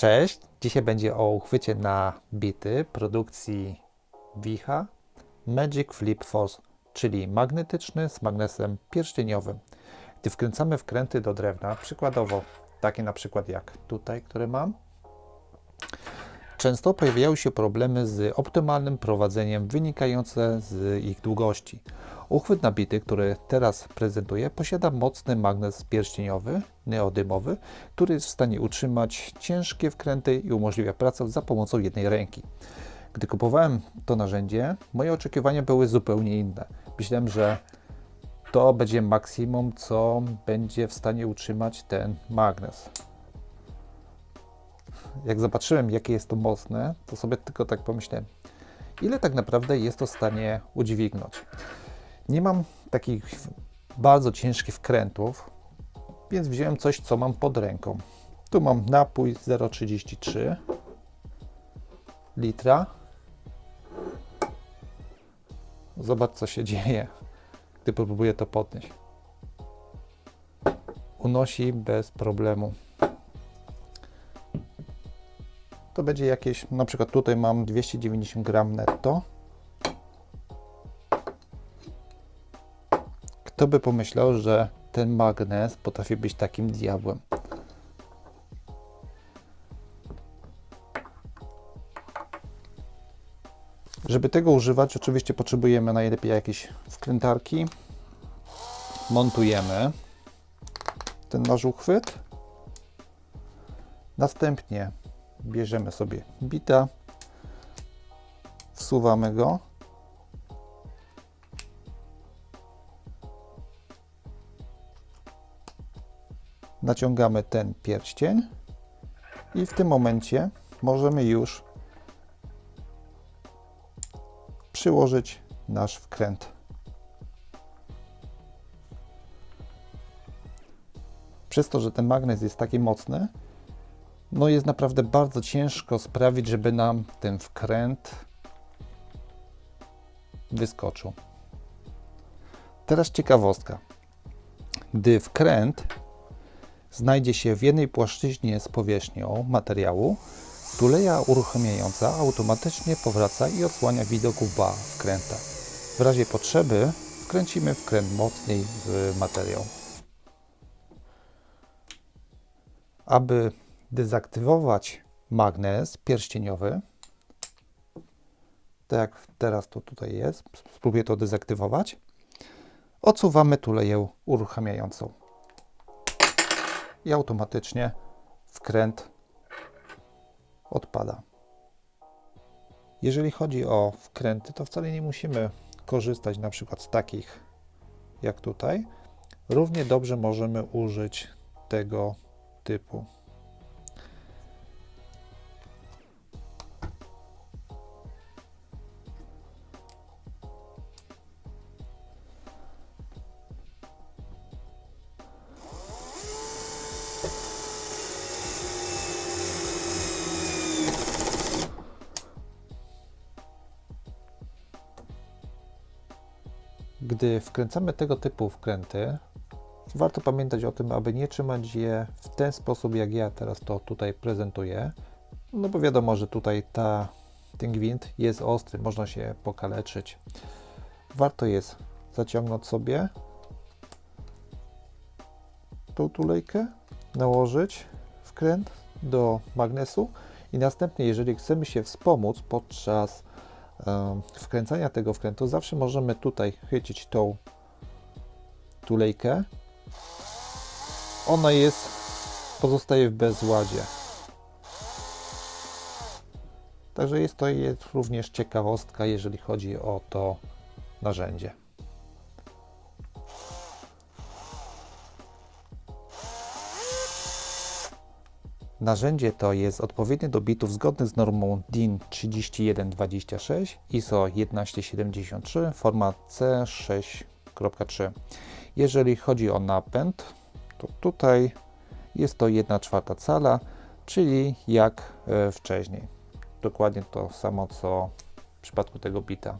Cześć, dzisiaj będzie o uchwycie na bity produkcji Wicha Magic Flip Force, czyli magnetyczny z magnesem pierścieniowym. Gdy wkręcamy wkręty do drewna, przykładowo takie na przykład jak tutaj, które mam, często pojawiają się problemy z optymalnym prowadzeniem wynikające z ich długości. Uchwyt nabity, który teraz prezentuję, posiada mocny magnes pierścieniowy, neodymowy, który jest w stanie utrzymać ciężkie wkręty i umożliwia pracę za pomocą jednej ręki. Gdy kupowałem to narzędzie, moje oczekiwania były zupełnie inne. Myślałem, że to będzie maksimum, co będzie w stanie utrzymać ten magnes. Jak zobaczyłem, jakie jest to mocne, to sobie tylko tak pomyślałem, ile tak naprawdę jest to w stanie udźwignąć. Nie mam takich bardzo ciężkich wkrętów, więc wziąłem coś, co mam pod ręką. Tu mam napój 0,33 litra. Zobacz, co się dzieje, gdy próbuję to podnieść. Unosi bez problemu. To będzie jakieś, na przykład tutaj mam 290 gram netto. Kto by pomyślał, że ten magnes potrafi być takim diabłem? Żeby tego używać, oczywiście potrzebujemy najlepiej jakieś wkrętarki. Montujemy ten nasz uchwyt. Następnie bierzemy sobie bita, wsuwamy go naciągamy ten pierścień i w tym momencie możemy już przyłożyć nasz wkręt. Przez to, że ten magnes jest taki mocny, no jest naprawdę bardzo ciężko sprawić, żeby nam ten wkręt wyskoczył. Teraz ciekawostka. Gdy wkręt znajdzie się w jednej płaszczyźnie z powierzchnią materiału, tuleja uruchamiająca automatycznie powraca i odsłania widok łba wkręta. W razie potrzeby wkręcimy wkręt mocniej w materiał. Aby dezaktywować magnes pierścieniowy, tak jak teraz to tutaj jest, spróbuję to dezaktywować, odsuwamy tuleję uruchamiającą i automatycznie wkręt odpada. Jeżeli chodzi o wkręty, to wcale nie musimy korzystać na przykład z takich jak tutaj. Równie dobrze możemy użyć tego typu. Gdy wkręcamy tego typu wkręty, warto pamiętać o tym, aby nie trzymać je w ten sposób, jak ja teraz to tutaj prezentuję. No bo wiadomo, że tutaj ta, ten gwint jest ostry, można się pokaleczyć. Warto jest zaciągnąć sobie tą tulejkę, nałożyć wkręt do magnesu i następnie, jeżeli chcemy się wspomóc podczas wkręcania tego wkrętu zawsze możemy tutaj chycić tą tulejkę. Ona jest, pozostaje w bezładzie. Także jest to jest również ciekawostka, jeżeli chodzi o to narzędzie. Narzędzie to jest odpowiednie do bitów zgodny z normą DIN 3126 ISO 1173 format C6.3. Jeżeli chodzi o napęd, to tutaj jest to 1 czwarta cala, czyli jak e, wcześniej. Dokładnie to samo co w przypadku tego bita,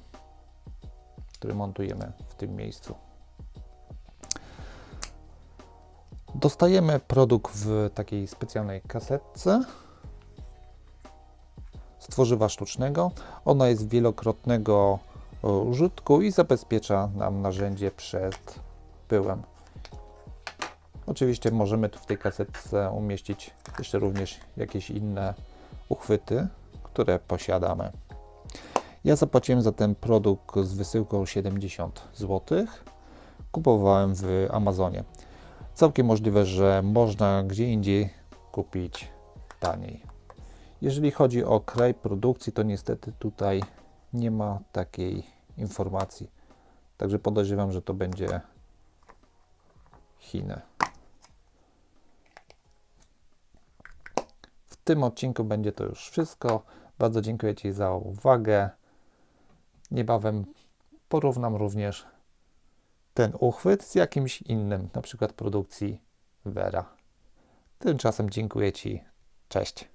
który montujemy w tym miejscu. Dostajemy produkt w takiej specjalnej kasetce. tworzywa sztucznego. Ona jest wielokrotnego e, użytku i zabezpiecza nam narzędzie przed pyłem. Oczywiście możemy tu w tej kasetce umieścić jeszcze również jakieś inne uchwyty, które posiadamy. Ja zapłaciłem za ten produkt z wysyłką 70 zł. Kupowałem w Amazonie. Całkiem możliwe, że można gdzie indziej kupić taniej. Jeżeli chodzi o kraj produkcji, to niestety tutaj nie ma takiej informacji. Także podejrzewam, że to będzie Chiny. W tym odcinku będzie to już wszystko. Bardzo dziękuję Ci za uwagę. Niebawem porównam również ten uchwyt z jakimś innym, na przykład produkcji Vera. Tymczasem dziękuję Ci. Cześć.